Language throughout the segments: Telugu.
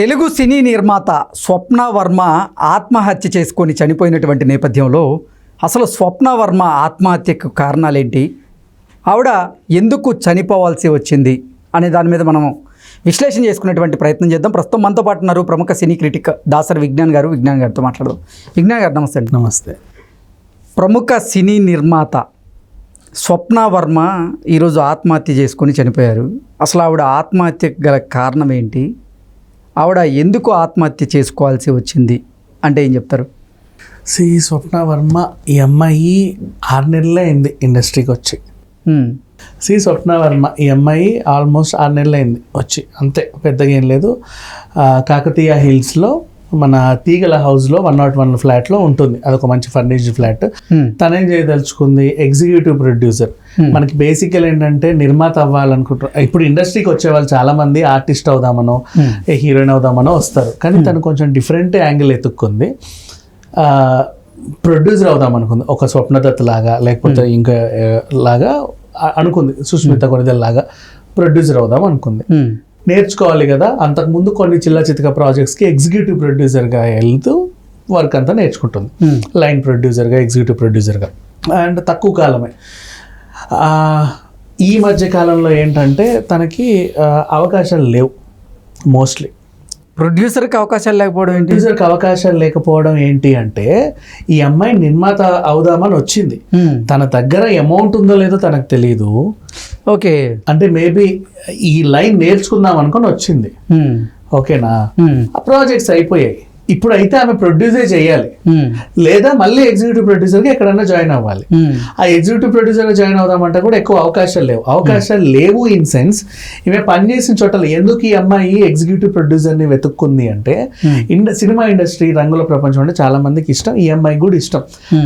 తెలుగు సినీ నిర్మాత స్వప్న వర్మ ఆత్మహత్య చేసుకొని చనిపోయినటువంటి నేపథ్యంలో అసలు స్వప్న వర్మ ఆత్మహత్యకు కారణాలేంటి? ఆవిడ ఎందుకు చనిపోవాల్సి వచ్చింది? అనే దాని మీద మనం విశ్లేషణ చేసుకునేటువంటి ప్రయత్నం చేద్దాం. ప్రస్తుతం మనతో పాటు ఉన్నారు ప్రముఖ సినీ క్రిటిక్ దాసరి విజ్ఞాన్ గారు. విజ్ఞాన్ గారితో మాట్లాడదాం. విజ్ఞాన్ గారు నమస్తే అండి. నమస్తే. ప్రముఖ సినీ నిర్మాత స్వప్న వర్మ ఈరోజు ఆత్మహత్య చేసుకొని చనిపోయారు. అసలు ఆవిడ ఆత్మహత్యకు గల కారణం ఏంటి? ఆవిడ ఎందుకు ఆత్మహత్య చేసుకోవాల్సి వచ్చింది? అంటే ఏం చెప్తారు? సి స్వప్న వర్మ ఈ అమ్మాయి ఆరు నెలలే అయింది ఇండస్ట్రీకి వచ్చి. సి స్వప్న వర్మ ఈ అమ్మాయి ఆల్మోస్ట్ ఆరు నెలలు అయింది వచ్చి. అంతే పెద్దగా ఏం లేదు. కాకతీయ హిల్స్లో మన తీగల హౌస్లో వన్ నాట్ వన్ ఫ్లాట్లో ఉంటుంది. అదొక మంచి ఫర్నిష్డ్ ఫ్లాట్. తనేం చేయదలుచుకుంది? ఎగ్జిక్యూటివ్ ప్రొడ్యూసర్ మనకి బేసికల్ ఏంటంటే నిర్మాత అవ్వాలనుకుంటారు ఇప్పుడు ఇండస్ట్రీకి వచ్చే వాళ్ళు చాలా మంది ఆర్టిస్ట్ అవుదామనో హీరోయిన్ అవుదామనో వస్తారు. కానీ తను కొంచెం డిఫరెంట్ యాంగిల్ ఎత్తుక్కుంది. ప్రొడ్యూసర్ అవుదాం అనుకుంది ఒక స్వప్నదత్ లాగా లేకపోతే ఇంకా లాగా అనుకుంది. సుస్మిత కొనిదల్ లాగా ప్రొడ్యూసర్ అవుదాం అనుకుంది. నేర్చుకోవాలి కదా. అంతకుముందు కొన్ని చిల్ల చితక ప్రాజెక్ట్స్కి ఎగ్జిక్యూటివ్ ప్రొడ్యూసర్గా వెళ్తూ వర్క్ అంతా నేర్చుకుంటుంది. హ్మ్. లైన్ ప్రొడ్యూసర్గా ఎగ్జిక్యూటివ్ ప్రొడ్యూసర్గా. అండ్ తక్కువ కాలమే. ఈ మధ్య కాలంలో ఏంటంటే తనకి అవకాశాలు లేవు మోస్ట్లీ. ప్రొడ్యూసర్కి అవకాశాలు లేకపోవడం ఏంటి? ప్రొడ్యూసర్కి అవకాశాలు లేకపోవడం ఏంటి అంటే ఈ అమ్మాయి నిర్మాత అవుదామని వచ్చింది. తన దగ్గర అమౌంట్ ఉందో లేదో తనకు తెలియదు ఓకే. అంటే మేబీ ఈ లైన్ నేర్చుకుందాం అనుకొని వచ్చింది. ఓకేనా? ప్రాజెక్ట్స్ అయిపోయాయి. ఇప్పుడు అయితే ఆమె ప్రొడ్యూసే చేయాలి. హ్మ్. లేదా మళ్ళీ ఎగ్జిక్యూటివ్ ప్రొడ్యూసర్కి ఎక్కడన్నా జాయిన్ అవ్వాలి. హ్మ్. ఆ ఎగ్జిక్యూటివ్ ప్రొడ్యూసర్గా జాయిన్ అవుదామంటే కూడా ఎక్కువ అవకాశాలు లేవు. అవకాశాలు లేవు ఇన్ సెన్స్ ఈమె పనిచేసిన చోటలు ఎందుకు ఈ అమ్మాయి ఎగ్జిక్యూటివ్ ప్రొడ్యూసర్ని వెతుక్కుంది అంటే ఇండ సినిమా ఇండస్ట్రీ రంగుల ప్రపంచం అంటే చాలా మందికి ఇష్టం. ఈ అమ్మాయికి కూడా ఇష్టం.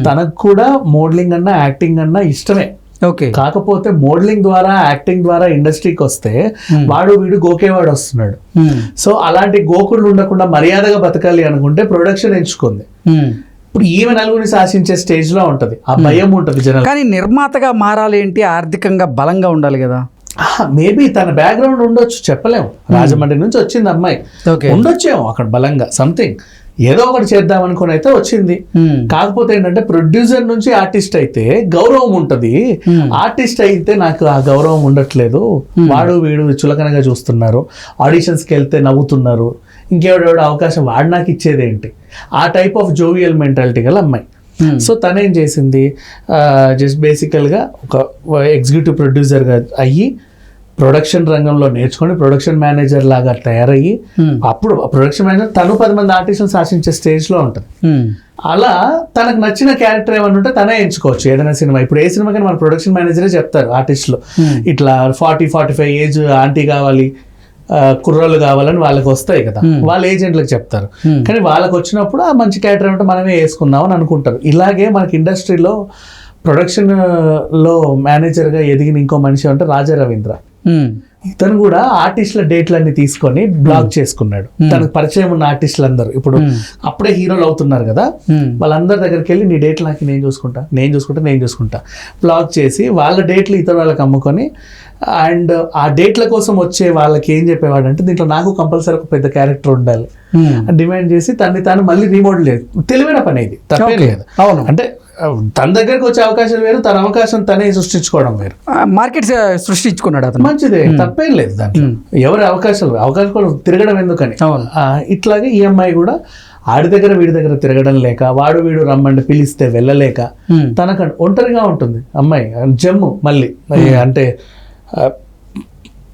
తనకు కూడా మోడలింగ్ అన్నా యాక్టింగ్ అన్నా ఇష్టమే. ఓకే. కాకపోతే మోడలింగ్ ద్వారా యాక్టింగ్ ద్వారా ఇండస్ట్రీకి వస్తే వాడు వీడు గోకేవాడు వస్తున్నాడు. హ్మ్. సో అలాంటి గోకుళ్ళు ఉండకుండా మర్యాదగా బతకాలి అనుకుంటే ప్రొడక్షన్ ఎంచుకుంది. హ్మ్. ఇప్పుడు ఈమె నలుగురిని శాసించే స్టేజ్లో ఉంటది. ఆ భయం ఉంటది జనాలు కానీ నిర్మాతగా మారాలి ఏంటి ఆర్థికంగా బలంగా ఉండాలి కదా. మేబీ తన బ్యాక్గ్రౌండ్ ఉండొచ్చు చెప్పలేము. రాజమండ్రి నుంచి వచ్చింది అమ్మాయి. ఉండొచ్చేమో అక్కడ బలంగా సంథింగ్ ఏదో ఒకటి చేద్దాం అనుకుని అయితే వచ్చింది. కాకపోతే ఏంటంటే ప్రొడ్యూసర్ నుంచి ఆర్టిస్ట్ అయితే గౌరవం ఉంటది. ఆర్టిస్ట్ అయితే నాకు ఆ గౌరవం ఉండట్లేదు. వాడు వీడు చులకనగా చూస్తున్నారు. ఆడిషన్స్కి వెళ్తే నవ్వుతున్నారు. ఇంకెవడెవడో అవకాశం వాడు నాకు ఇచ్చేదేంటి ఆ టైప్ ఆఫ్ జోవియల్ మెంటాలిటీ గల అమ్మాయి. సో తనేం చేసింది? జస్ట్ బేసికల్గా ఒక ఎగ్జిక్యూటివ్ ప్రొడ్యూసర్గా అయ్యి ప్రొడక్షన్ రంగంలో నేర్చుకొని ప్రొడక్షన్ మేనేజర్ లాగా తయారయ్యి. అప్పుడు ప్రొడక్షన్ మేనేజర్ తను పది మంది ఆర్టిస్టులు శాసించే స్టేజ్లో ఉంటుంది. హ్మ్. అలా తనకు నచ్చిన క్యారెక్టర్ ఏమన్నా ఉంటే తనే ఎంచుకోవచ్చు. ఏదైనా సినిమా ఇప్పుడు ఏ సినిమాకైనా మన ప్రొడక్షన్ మేనేజరే చెప్తారు ఆర్టిస్టులు. ఇట్లా forty forty five age aunty కావాలి ఆ, కుర్రోళ్ళు కావాలని వాళ్ళకి వస్తాయి కదా. వాళ్ళ ఏజెంట్లకు చెప్తారు. కానీ వాళ్ళకి వచ్చినప్పుడు ఆ మంచి క్యారెక్టర్ ఏమంటే మనమే వేసుకుందాం అని అనుకుంటారు. ఇలాగే మనకి ఇండస్ట్రీలో ప్రొడక్షన్లో మేనేజర్గా ఎదిగిన ఇంకో మనిషి అంటే రాజా రవీంద్ర. ఇతను కూడా ఆర్టిస్టుల డేట్లన్నీ తీసుకొని బ్లాక్ చేసుకున్నాడు. తనకు పరిచయం ఉన్న ఆర్టిస్టులు అందరూ ఇప్పుడు అప్పుడే హీరోలు అవుతున్నారు కదా. వాళ్ళందరి దగ్గరికి వెళ్ళి నీ డేట్లు నాకు నేను చూసుకుంటా నేను చూసుకుంటా నేను చూసుకుంటా. బ్లాక్ చేసి వాళ్ళ డేట్లు ఇతర వాళ్ళకి అమ్ముకొని అండ్ ఆ డేట్ల కోసం వచ్చే వాళ్ళకి ఏం చెప్పేవాడు అంటే దీంట్లో నాకు కంపల్సరీ ఒక పెద్ద క్యారెక్టర్ ఉండాలి. డిమాండ్ చేసి తన్ని తాను మళ్ళీ రీమోడల్ లేదు. తెలివైన పని ఇది. తప్పేం. లేదు. అవును. అంటే తన దగ్గరకు వచ్చే అవకాశం వేరు తన అవకాశం తనే సృష్టించుకోవడం వేరు. మార్కెట్ సృష్టించుకున్నాడు అతను. మంచిదే తప్పేం లేదు దాంట్లో. ఎవరి అవకాశాలు అవకాశం కూడా తిరగడం ఎందుకని? ఇట్లాగే ఈ అమ్మాయి కూడా ఆడి దగ్గర వీడి దగ్గర తిరగడం లేక వాడు వీడు రమ్మంటే పిలిస్తే వెళ్ళలేక. తనకు ఒంటరిగా ఉంటుంది. అమ్మాయి జమ్ము మళ్ళీ. అంటే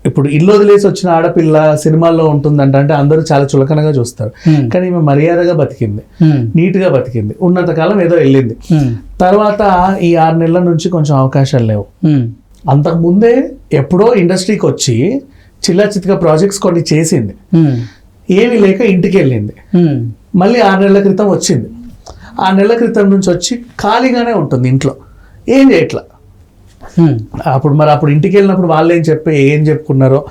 ఇప్పుడు ఇల్లు వదిలేసి వచ్చిన ఆడపిల్ల సినిమాల్లో ఉంటుందంట అంటే అందరూ చాలా చులకనగా చూస్తారు. కానీ ఈమె మర్యాదగా బతికింది. నీట్గా బతికింది ఉన్నంతకాలం ఏదో వెళ్ళింది. తర్వాత ఈ ఆరు నెలల నుంచి కొంచెం అవకాశాలు లేవు. అంతకుముందే ఎప్పుడో ఇండస్ట్రీకి వచ్చి చిల్లా చితక ప్రాజెక్ట్స్ కొన్ని చేసింది. ఏమీ లేక ఇంటికి వెళ్ళింది. మళ్ళీ ఆరు నెలల క్రితం వచ్చింది ఆ నెలల క్రితం నుంచి వచ్చి ఖాళీగానే ఉంటుంది ఇంట్లో ఏం చేయట్లా. అప్పుడు మరి అప్పుడు ఇంటికి వెళ్ళినప్పుడు వాళ్ళు ఏం చెప్పి ఏం చెప్పుకున్నారో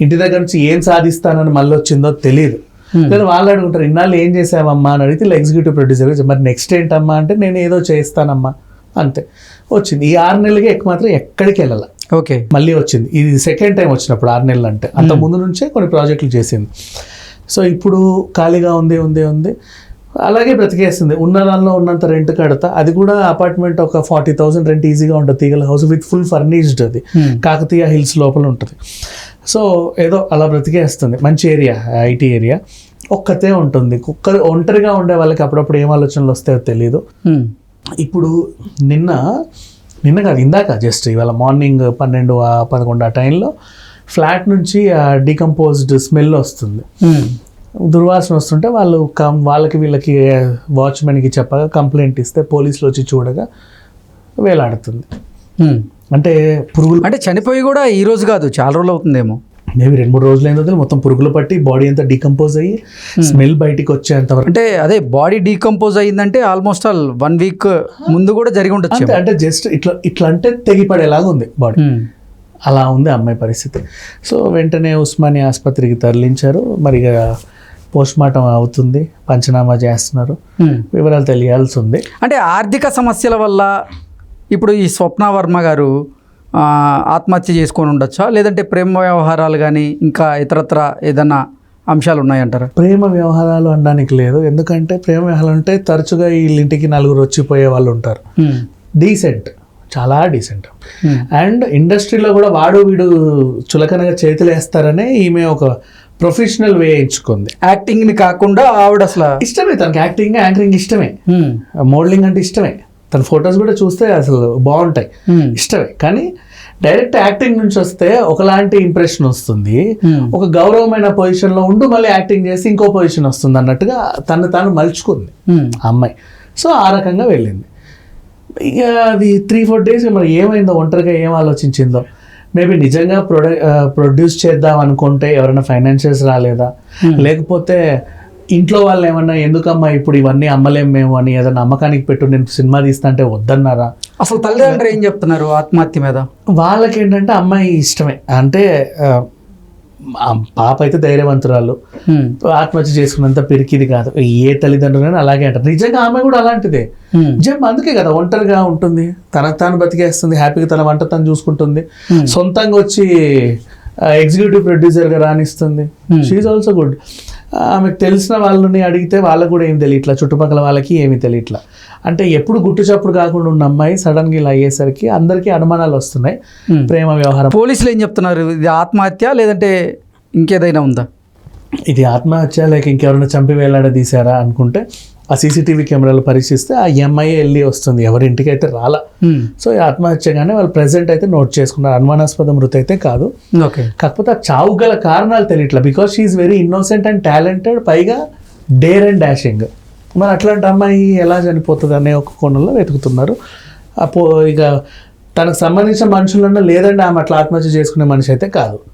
ఇంటి దగ్గర నుంచి ఏం సాధిస్తానని మళ్ళీ వచ్చిందో తెలియదు లేదా వాళ్ళు అడుగుంటారు ఇన్నాళ్ళు ఏం చేసావమ్మా? అని అడిగితే ఇలా ఎగ్జిక్యూటివ్ ప్రొడ్యూసర్ మరి నెక్స్ట్ ఏంటమ్మా? అంటే నేను ఏదో చేస్తానమ్మా. అంతే. వచ్చింది. ఈ ఆరు నెలలకి ఎక్కువ మాత్రం ఎక్కడికి వెళ్ళాల. ఓకే. మళ్ళీ వచ్చింది. ఇది సెకండ్ టైం వచ్చినప్పుడు ఆరు నెలలు అంటే. అంత ముందు నుంచే కొన్ని ప్రాజెక్టులు చేసింది. సో ఇప్పుడు ఖాళీగా ఉంది ఉంది ఉంది. అలాగే బ్రతికేస్తుంది. ఉన్న దానిలో ఉన్నంత రెంట్ కడతా. అది కూడా అపార్ట్మెంట్ ఒక ఫార్టీ థౌసండ్ రెంట్ ఈజీగా ఉంటుంది. Teegala house with full furnished అది. Hmm. కాకతీయ హిల్స్ లోపల ఉంటుంది. సో ఏదో అలా బ్రతికేస్తుంది. మంచి ఏరియా ఐటీ ఏరియా ఒక్కతే ఉంటుంది. ఒక్క ఒంటరిగా ఉండే వాళ్ళకి అప్పుడప్పుడు ఏం ఆలోచనలు వస్తాయో తెలియదు ఉమ్. ఇప్పుడు నిన్న నిన్న కాదు ఇందాక జస్ట్ ఇవాళ మార్నింగ్ పన్నెండు పదకొండు ఆ టైంలో ఫ్లాట్ నుంచి డీకంపోజ్డ్ స్మెల్ వస్తుంది. ఉమ్. దుర్వాసన వస్తుంటే వాళ్ళు కం వాళ్ళకి వీళ్ళకి వాచ్మెన్కి చెప్పగా కంప్లైంట్ ఇస్తే పోలీసులు వచ్చి చూడగా వేలాడుతుంది. అంటే పురుగులు అంటే చనిపోయి కూడా ఈ రోజు కాదు చాలా రోజులు అవుతుందేమో. మేబీ రెండు మూడు రోజులు అయిందో మొత్తం పురుగులు పట్టి బాడీ అంతా డీకంపోజ్ అయ్యి స్మెల్ బయటికి వచ్చేంత వరకు. అంటే అదే బాడీ డీకంపోజ్ అయ్యిందంటే ఆల్మోస్ట్ ఆల్ వన్ వీక్ ముందు కూడా జరిగి ఉండొచ్చు అంటే జస్ట్ ఇట్లా ఇట్లా అంటే తెగిపడేలాగా ఉంది బాడీ. అలా ఉంది అమ్మాయి పరిస్థితి. సో వెంటనే ఉస్మానియా ఆసుపత్రికి తరలించారు. మరి పోస్ట్ మార్టం అవుతుంది పంచనామా చేస్తున్నారు. వివరాలు తెలియాల్సి ఉంది అంటే ఆర్థిక సమస్యల వల్ల ఇప్పుడు ఈ స్వప్న వర్మ గారు ఆత్మహత్య చేసుకొని ఉండొచ్చా? లేదంటే ప్రేమ వ్యవహారాలు కానీ ఇంకా ఇతరత్ర ఏదైనా అంశాలు ఉన్నాయంటారా? ప్రేమ వ్యవహారాలు అనడానికి లేదు. ఎందుకంటే ప్రేమ వ్యవహారాలు అంటే తరచుగా వీళ్ళ ఇంటికి నలుగురు వచ్చిపోయే వాళ్ళు ఉంటారు. డీసెంట్. చాలా డీసెంట్. అండ్ ఇండస్ట్రీలో కూడా వాడు వీడు చులకనగా చేతులు వేస్తారనే ఈమె ఒక ప్రొఫెషనల్ వే ఎంచుకుంది. యాక్టింగ్ని కాకుండా ఆవిడ అసలు ఇష్టమే తనకి యాక్టింగ్ యాంకరింగ్ ఇష్టమే. మోడలింగ్ అంటే ఇష్టమే. తన ఫొటోస్ కూడా చూస్తే అసలు బాగుంటాయి. ఇష్టమే. కానీ డైరెక్ట్ యాక్టింగ్ నుంచి వస్తే ఒకలాంటి ఇంప్రెషన్ వస్తుంది. ఒక గౌరవమైన పొజిషన్లో ఉంటూ మళ్ళీ యాక్టింగ్ చేసి ఇంకో పొజిషన్ వస్తుంది అన్నట్టుగా తను తాను మలుచుకుంది. అమ్మాయి. సో ఆ రకంగా వెళ్ళింది. ఇక అది త్రీ ఫోర్ డేస్ మరి ఏమైందో ఒంటరిగా ఏం ఆలోచించిందో. మేబీ నిజంగా ప్రొడై ప్రొడ్యూస్ చేద్దాం అనుకుంటే ఎవరైనా ఫైనాన్షియల్స్ రాలేదా? లేకపోతే ఇంట్లో వాళ్ళు ఏమన్నా ఎందుకమ్మా ఇప్పుడు ఇవన్నీ అమ్మలేం మేము అని ఏదైనా అమ్మకానికి పెట్టు నేను సినిమా తీస్తా అంటే వద్దన్నారా? అసలు తల్లిదండ్రులు ఏం చెప్తున్నారు ఆత్మహత్య మీద? వాళ్ళకి ఏంటంటే అమ్మాయి ఇష్టమే. అంటే పాప అయితే ధైర్యవంతురాలు. ఆత్మహత్య చేసుకున్నంత పిరికిది కాదు. ఏ తల్లిదండ్రులైనా అలాగే అంటారు. నిజంగా ఆమె కూడా అలాంటిదే. నిజం అందుకే కదా ఒంటరిగా ఉంటుంది. తనకు తాను బతికేస్తుంది. హ్యాపీగా తన వంట తను చూసుకుంటుంది. సొంతంగా వచ్చి ఎగ్జిక్యూటివ్ ప్రొడ్యూసర్గా రాణిస్తుంది. షీఈ్ ఆల్సో గుడ్ ఆమెకు తెలిసిన వాళ్ళని అడిగితే వాళ్ళకు కూడా ఏం తెలియట్లా? చుట్టుపక్కల వాళ్ళకి ఏమీ తెలియట్లా? అంటే ఎప్పుడు గుట్టు చప్పుడు కాకుండా ఉన్న అమ్మాయి సడన్గా ఇలా అయ్యేసరికి అందరికీ అనుమానాలు వస్తున్నాయి. ప్రేమ వ్యవహారం. పోలీసులు ఏం చెప్తున్నారు? ఇది ఆత్మహత్య లేదంటే ఇంకేదైనా ఉందా? ఇది ఆత్మహత్య లేక ఇంకెవరైనా చంపి వేలాడదీశారా అనుకుంటే ఆ సీసీటీవీ కెమెరాలు పరీక్షిస్తే ఆ ఎంఐ వెళ్ళి వస్తుంది. ఎవరి ఇంటికి అయితే రాలా. ఉమ్, సో ఈ ఆత్మహత్యగానే వాళ్ళు ప్రెసెంట్ అయితే నోట్ చేసుకున్నారు. అనుమానాస్పద మృతి అయితే కాదు. ఓకే. కాకపోతే ఆ చావు గల కారణాలు తెలియట్లా. Because she very innocent and talented పైగా డేర్ అండ్ డాషింగ్ మరి అట్లాంటి అమ్మాయి ఎలా చనిపోతుంది అనే ఒక కోణంలో వెతుకుతున్నారు. అపో ఇక తనకు సంబంధించిన మనుషులన్నా లేదండి ఆమె అట్లా ఆత్మహత్య చేసుకునే మనిషి అయితే కాదు.